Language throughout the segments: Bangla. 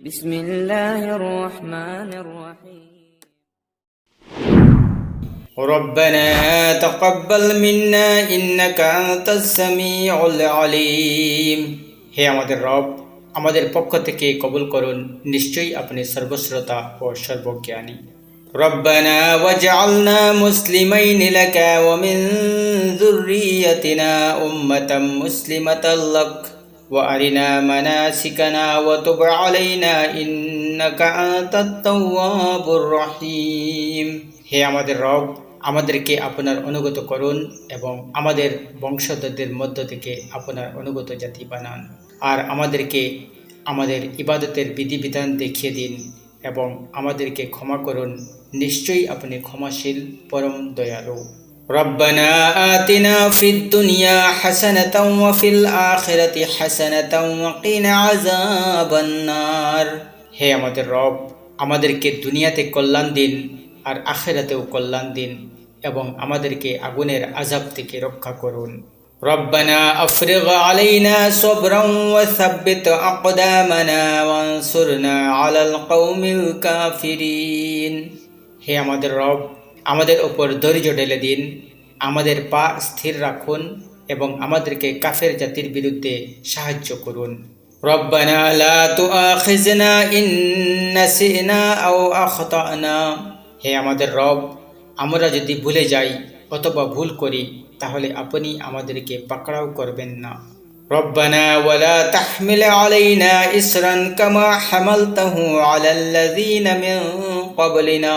بسم الله الرحمن الرحيم ربنا تقبل منا إنك أنت السميع العليم হে আমাদের রব আমাদের পক্ষ থেকে কবুল করুন নিশ্চয়ই আপনি সর্বশ্রোতা ও সর্বজ্ঞানী ربنا واجعلنا مسلمين لك ومن ذريتنا أمة مسلمة لك وأرنا مناسكنا وتب علينا إنك أنت التواب الرحيم হে আমাদের রব আমাদেরকে আপনার অনুগত করুন এবং আমাদের বংশধরদের মধ্য থেকে আপনার অনুগত জাতি বানান আর আমাদেরকে আমাদের ইবাদতের বিধিবিধান দেখিয়ে দিন এবং আমাদেরকে ক্ষমা করুন নিশ্চয়ই আপনি ক্ষমাশীল পরম দয়ালু ربنا آتنا في الدنيا حسنة وفي الآخرة حسنة وقنا عذاب النار হে আমাদের রব আমাদেরকে দুনিয়াতে কল্যাণ দিন আর আখেরাতেও কল্যাণ দিন এবং আমাদেরকে আগুনের আজাব থেকে রক্ষা করুন ربنا أفرغ علينا صبرا وثبت أقدامنا وانصرنا على القوم الكافرين হে আমাদের রব আমাদের ওপর ধৈর্য ঢেলে দিন আমাদের পা স্থির রাখুন এবং আমাদেরকে কাফের জাতির বিরুদ্ধে সাহায্য করুন ربنا لا تؤاخذنا إن نسينا أو أخطأنا হে আমাদের রব আমরা যদি ভুলে যাই অথবা ভুল করি তাহলে আপনি আমাদেরকে পাকড়াও করবেন না ربنا ولا تحمل علينا إسرا كما حملته على الذين من قبلنا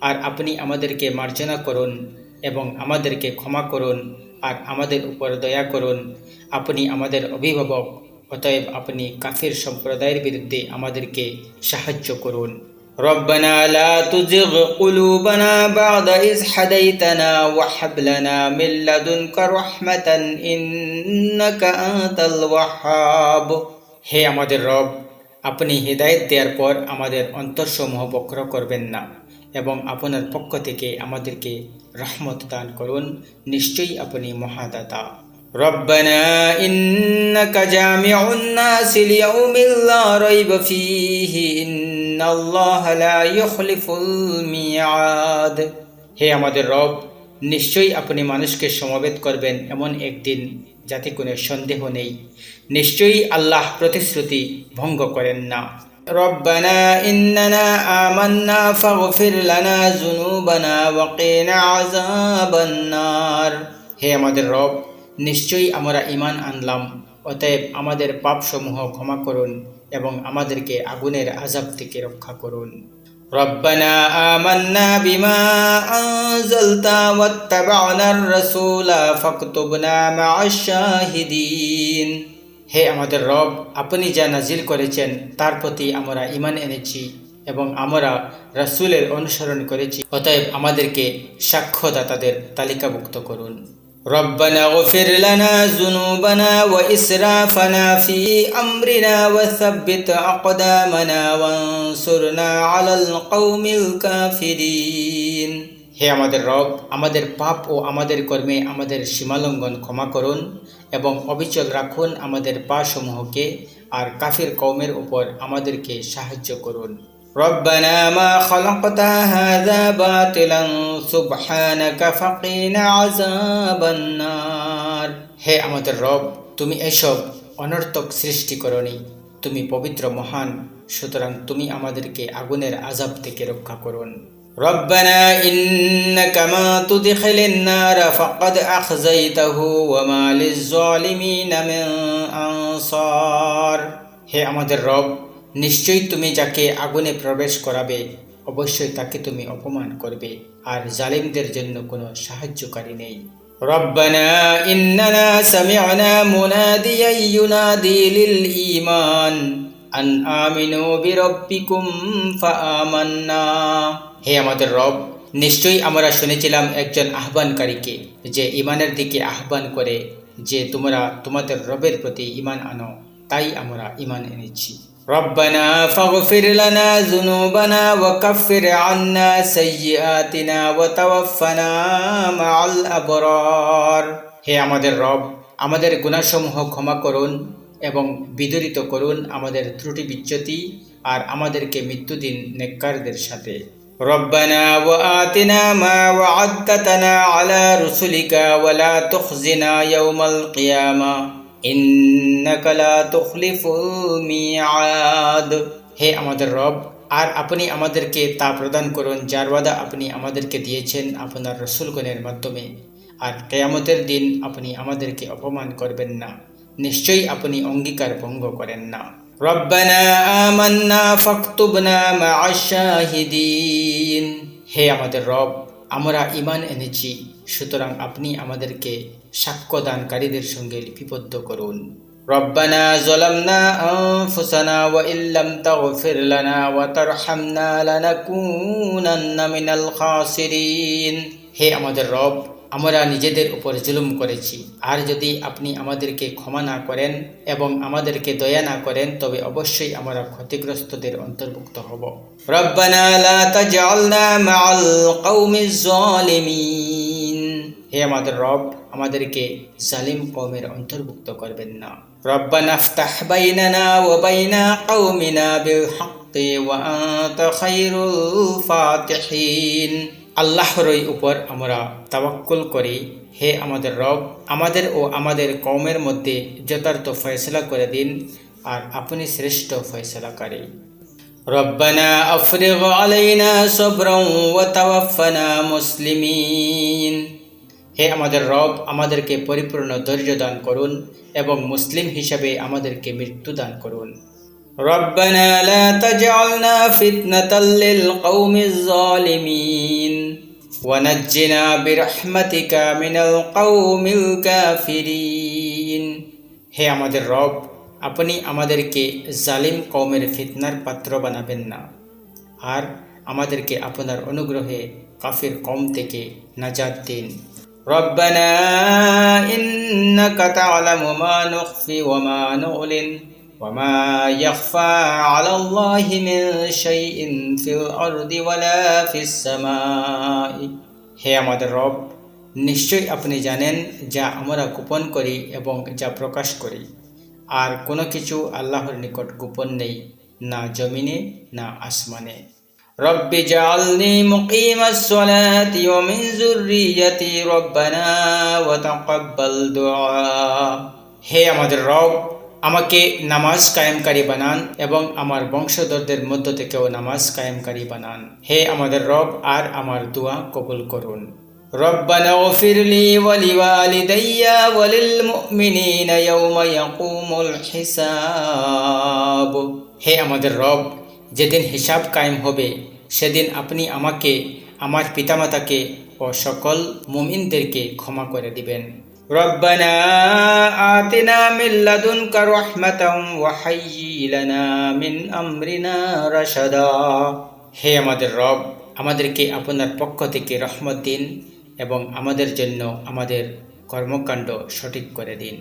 আর আপনি আমাদেরকে মার্জনা করুন এবং আমাদেরকে ক্ষমা করুন আর আমাদের উপর দয়া করুন আপনি আমাদের অভিভাবক অতএব আপনি কাফির সম্প্রদায়ের বিরুদ্ধে আমাদেরকে সাহায্য করুন ربنا لا تزغ قلوبنا بعد إذ هديتنا وهب لنا من لدنك رحمة إنك أنت الوهاب হে আমাদের রব আপনি হৃদায়ত দেওয়ার পর আমাদের অন্তরসমূহ বক্র করবেন না এবং আপনার পক্ষ থেকে আমাদেরকে রহমত দান করুন নিশ্চয়ই আপনি মহাদাতা ربنا إنك جامع الناس ليوم لا ريب فيه إن الله لا يخلف الميعاد হে আমাদের রব নিশ্চয়ই আপনি মানুষকে সমবেত করবেন এমন একদিন যাতে কোনো সন্দেহ নেই নিশ্চয়ই আল্লাহ প্রতিশ্রুতি ভঙ্গ করেন না ربنا إننا آمنا فاغفر لنا ذنوبنا وقنا عذاب النار হে আমাদের রব নিশ্চয়ই আমরা ইমান আনলাম অতএব আমাদের পাপসমূহ ক্ষমা করুন এবং আমাদেরকে আগুনের আজাব থেকে রক্ষা করুন ربنا آمنا بما أنزلت واتبعنا الرسول فاكتبنا مع الشاهدين হে আমাদের রব আপনি যা নাজিল করেছেন তার প্রতি আমরা ইমান এনেছি এবং আমরা রাসূলের অনুসরণ করেছি অতএব আমাদেরকে সাক্ষ্যদাতাদের তালিকাভুক্ত করুন ربنا اغفر لنا ذنوبنا وإسرافنا في أمرنا وثبت أقدامنا وانصرنا على القوم الكافرين হে আমাদের রব আমাদের পাপ ও আমাদের কর্মে আমাদের সীমালঙ্ঘন ক্ষমা করুন এবং অবিচল রাখুন আমাদের পাসমূহকে আর কাফির কৌমের উপর আমাদেরকে সাহায্য করুন ربنا ما خلقت هذا باطلا سبحانك فقنا عذاب النار হে আমাদের রব তুমি এসব অনর্থক সৃষ্টি করনি তুমি পবিত্র মহান সুতরাং তুমি আমাদেরকে আগুনের আজাব থেকে রক্ষা করুন ربنا إنك ما تدخل النار فقد أخزيته وما للظالمين من أنصار হে আমাদের রব নিশ্চয়ই তুমি যাকে আগুনে প্রবেশ করাবে অবশ্যই তাকে তুমি অপমান করবে আর জালিমদের জন্য কোনো সাহায্যকারী নেই ربنا إننا سمعنا مناديا ينادي للإيمان আন আমিনু বিরব্বিকুম ফাআমান্না হে আমাদের রব নিশ্চয়ই আমরা শুনেছিলাম একজন আহ্বানকারীকে যে ইমানের দিকে আহ্বান করে যে তোমরা তোমাদের রবের প্রতি ইমান আনো তাই আমরা ইমান এনেছি ربنا فاغفر لنا ذنوبنا وكفر عنا سيئاتنا وتوفنا مع الأبرار হে আমাদের রব আমাদের গুণাসমূহ ক্ষমা করুন এবং বিদরিত করুন আমাদের ত্রুটি বিচ্যুতি আর আমাদেরকে মৃত্যুদিন নেককারদের সাথে ربنا وآتنا ما وعدتنا على رسلك ولا تخزنا يوم القيامة إنك لا تخلف الميعاد হে আমাদের রব আর আপনি আমাদেরকে তা প্রদান করুন যার ওয়াদা আপনি আমাদেরকে দিয়েছেন আপনার রসুলগণের মাধ্যমে আর কেয়ামতের দিন আপনি আমাদেরকে অপমান করবেন না নিশ্চয়ই আপনি অঙ্গীকার ভঙ্গ করেন না রব্বানা আমান্না ফাকতুবনা আশাহিদিন হে আমাদের রব, আমরা ইমান এনেছি, সুতরাং আপনি আমাদেরকে সাক্ষ্য দানকারীদের সঙ্গে লিপিবদ্ধ করুন। রব্বানা জলামনা আনফুসানা ওয়া ইল্লাম তাগফির লানা ওয়া তারহামনা লানাকুনান্না মিনাল খাসিরিন। হে আমাদের রব আমরা নিজেদের উপর জুলুম করেছি। আর যদি আপনি আমাদেরকে ক্ষমা না করেন এবং আমাদেরকে দয়া না করেন তবে অবশ্যই আমরা ক্ষতিগ্রস্তদের অন্তর্ভুক্ত হব। রব্বানা লা তাজআলনা মাআল কওমিজ জালিমিন হে আমাদের রব আমাদেরকে জালিম কওমের অন্তর্ভুক্ত করবেন না। রব্বানা আফতাহ বাইনানা ওয়া বাইনা কওমিনা বিল হাক্কি ওয়া আনতা খায়রুল ফাতিহিন। আল্লাহরই উপর আমরা তাওয়াক্কুল করি হে আমাদের রব আমাদের ও আমাদের কওমের মধ্যে যথার্থ ফয়সলা করে দিন আর আপনি শ্রেষ্ঠ ফয়সলাকারী রব্বানা আফরিগ আলাইনা সবরং ওয়া তাওয়াফানা মুসলিমিন হে আমাদের রব আমাদেরকে পরিপূর্ণ ধৈর্য দান করুন এবং মুসলিম হিসাবে আমাদেরকে মৃত্যু দান করুন ربنا لا تجعلنا فتنة للقوم الظالمين ونجنا برحمتك من القوم الكافرين হে আমাদের রব আপনি আমাদেরকে জালিম কওমের ফিতনার পাত্র বানাবেন না আর আমাদেরকে আপনার অনুগ্রহে কাফির কম থেকে নাজাত দিন ربنا إنك تعلم ما نخفي وما نعلن وما يخفى على الله من شيء في الأرض ولا في السماء হে আমাদের রব নিশ্চয়ই আপনি জানেন যা আমরা গোপন করি এবং যা প্রকাশ করি আর কোনো কিছু আল্লাহর নিকট গোপন নেই না জমিনে না আসমানে رب اجعلني مقيم الصلاة ومن ذريتي ربنا وتقبل دعاء হে আমাদের রব আমাকে নামাজ কায়েমকারী বানান এবং আমার বংশধরদের মধ্য থেকেও নামাজ কায়েমকারী বানান হে আমাদের রব আর আমার দোয়া কবুল করুন ربنا اغفر لي ولوالدي وللمؤمنين يوم يقوم الحساب হে আমাদের রব যেদিন হিসাব কায়েম হবে সেদিন আপনি আমাকে আমার পিতামাতাকে ও সকল মুমিনদেরকে ক্ষমা করে দিবেন ربنا آتنا من لدنك رحمة وهيئ لنا من أمرنا رشدا হে আমাদের রব আমাদেরকে আপনার পক্ষ থেকে রহমত দিন এবং আমাদের জন্য আমাদের কর্মকাণ্ড সঠিক করে দিন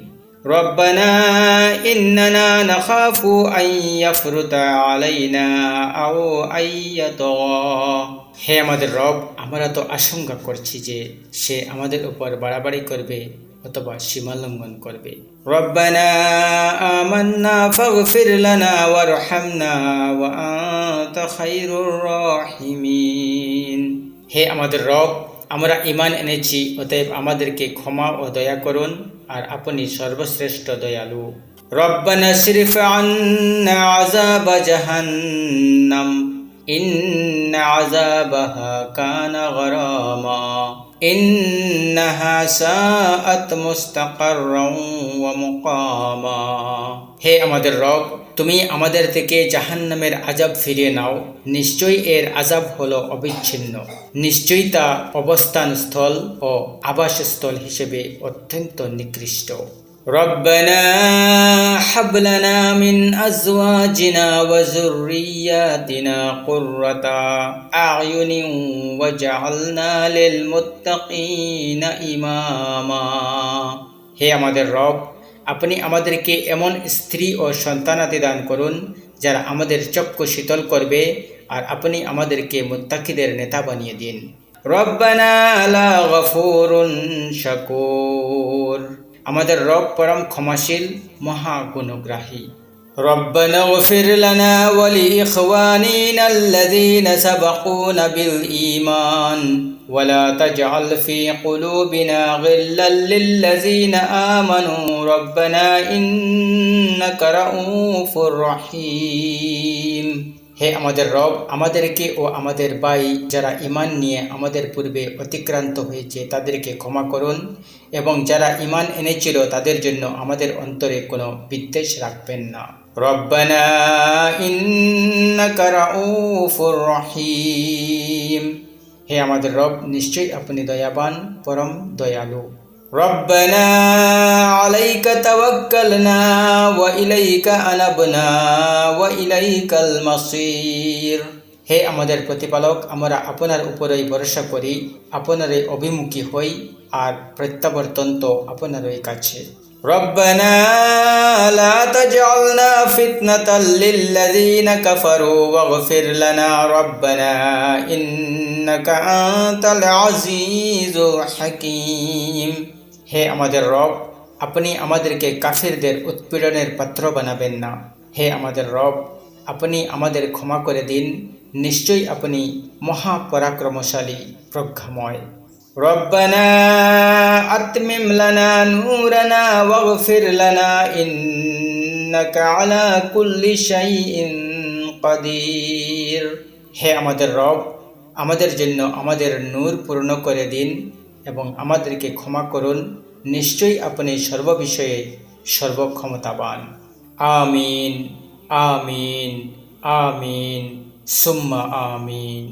ربنا إننا نخاف أن يفرط علينا أو أن يطغى হে আমাদের রব আমরা তো আশঙ্কা করছি যে সে আমাদের উপর বাড়াবাড়ি করবে অথবা সীমা লঙ্ঘন করবে হে আমাদের রব আমরা ইমান এনেছি অতএব আমাদেরকে ক্ষমা ও দয়া করুন আর আপনি সর্বশ্রেষ্ঠ দয়ালু। রব্বান হে আমাদের রব, তুমি আমাদের থেকে জাহান্নামের আজাব ফিরিয়ে নাও। নিশ্চয়ই এর আজাব হলো অবিচ্ছিন্ন। নিশ্চয়ই তা অবস্থানস্থল ও আবাসস্থল হিসেবে অত্যন্ত নিকৃষ্ট। ربنا هب لنا من أزواجنا وذرياتنا قرة أعين واجعلنا للمتقين إماما হে আমাদের রব আপনি আমাদেরকে এমন স্ত্রী ও সন্তানাদি দান করুন যারা আমাদের চক্ষু শীতল করবে আর আপনি আমাদেরকে মুত্তাকিদের নেতা বানিয়ে দিন রব্বানা লা গফুরুন শাকুর আমাদের রব পরম ক্ষমাশীল মহা গুণগ্রাহী ربنا اغفر لنا ولإخواننا الذين سبقونا بالإيمان ولا تجعل في قلوبنا غلا للذين آمنوا ربنا إنك رؤوف رحيم হে আমাদের রব, আমাদেরকে ও আমাদের ভাই যারা ইমান নিয়ে আমাদের পূর্বে অতিক্রান্ত হয়েছে, তাদেরকে ক্ষমা করুন এবং যারা ইমান এনেছিল তাদের জন্য আমাদের অন্তরে কোনো বিদ্বেষ রাখবেন না। রব্বানা হে আমাদের রব, নিশ্চয়ই আপনি দয়াবান, পরম দয়ালু। ربنا عليك توكلنا وإليك أنبنا وإليك المصير হে আমাদের প্রতিপালক আমরা আপনার উপরেই ভরসা করি আপনারই অভিমুখী হই আর প্রত্যাবর্তন তো আপনারই কাছে ربنا لا تجعلنا فتنة للذين كفروا واغفر لنا ربنا إنك أنت العزيز الحكيم হে আমাদের রব আপনি আমাদেরকে কাফিরদের উৎপীড়নের পাত্র বানাবেন না হে আমাদের রব আপনি আমাদের ক্ষমা করে দিন নিশ্চয়ই আপনি মহাপরাক্রমশালী প্রজ্ঞাময় ربنا أتمم لنا نورنا واغفر لنا إنك على كل شيء قدير হে আমাদের রব আমাদের জন্য আমাদের নূর পূর্ণ করে দিন এবং আমাদেরকে ক্ষমা করুন নিশ্চয়ই আপনি সর্ববিষয়ে সর্বক্ষমতাবান। আমিন আমিন আমিন সুম্মা আমিন।